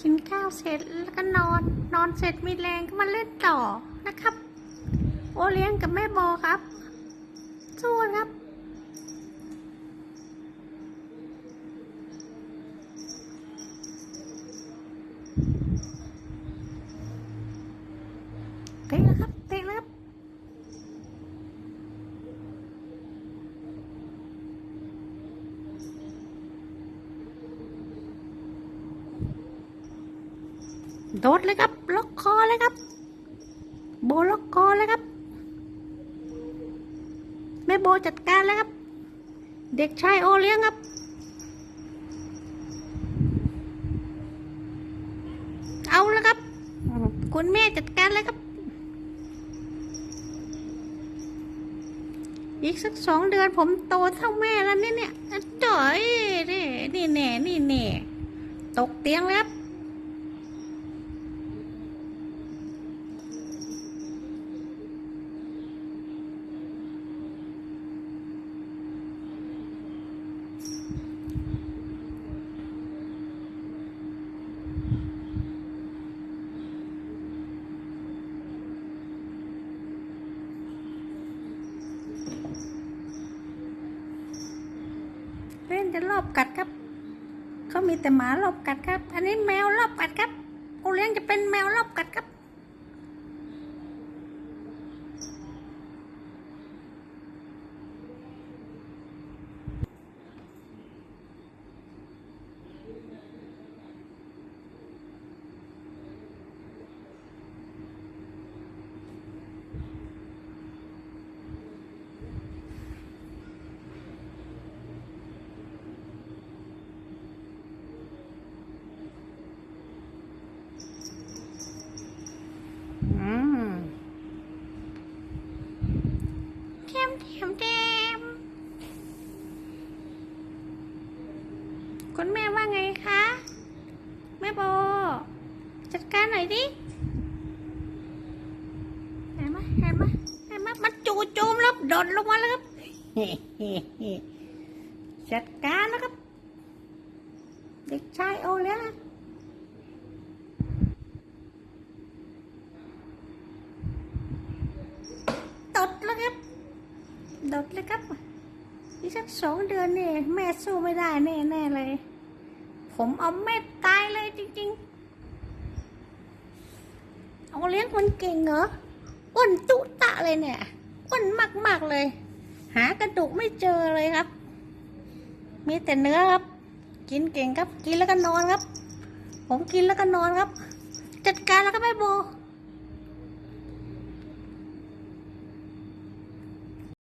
กินข้าวเสร็จแล้วก็นอน นอนเสร็จมีแรงก็มาเล่นต่อนะครับ โอเลี้ยงกับแม่โบครับ สู้ครับเตะแล้วครับเตะครับ โดดเลยครับล็อกคอเลยครับ โบล็อกคอเลยครับแม่โบจัดการเลยครับ เด็กชายโอเลี้ยงครับ เอาแล้วครับ คุณแม่จัดการเลยครับ อีกสักสองเดือนผมโตเท่าแม่แล้วเนี่ยเนี่ยจ่อยนี่นี่แน่นี่แน่ตกเตียงแล้ว เล่นจะรอบกัดครับ เขามีแต่หมารอบกัดครับ อันนี้แมวรอบกัดครับกูเลี้ยงจะเป็นแมวรอบกัดครับ อืม เทมเทมเทมคุณแม่ว่าไงคะ แม่โบ จัดการหน่อยดิเห็นไหมเห็นไหมเห็นไหมมันจู่โจมแล้วโดดลงมาแล้วครับจัดการแล้วครับ เด็กชายโอเลี้ยงนะ ตดแล้วครับ ดดเลยครับอีกสักสองเดือนนี่แม่สู้ไม่ได้แน่แน่เลย ผมเอาแม่ตายเลยจริงๆ เอาเลี้ยงมันเก่งเหรออ้วนตุตะเลยเนี่ยอ้วนมากๆเลย หากระดูกไม่เจอเลยครับ มีแต่เนื้อครับ กินเก่งครับ กินแล้วก็นอนครับ ผมกินแล้วก็นอนครับ จัดการแล้วก็ไม่โบ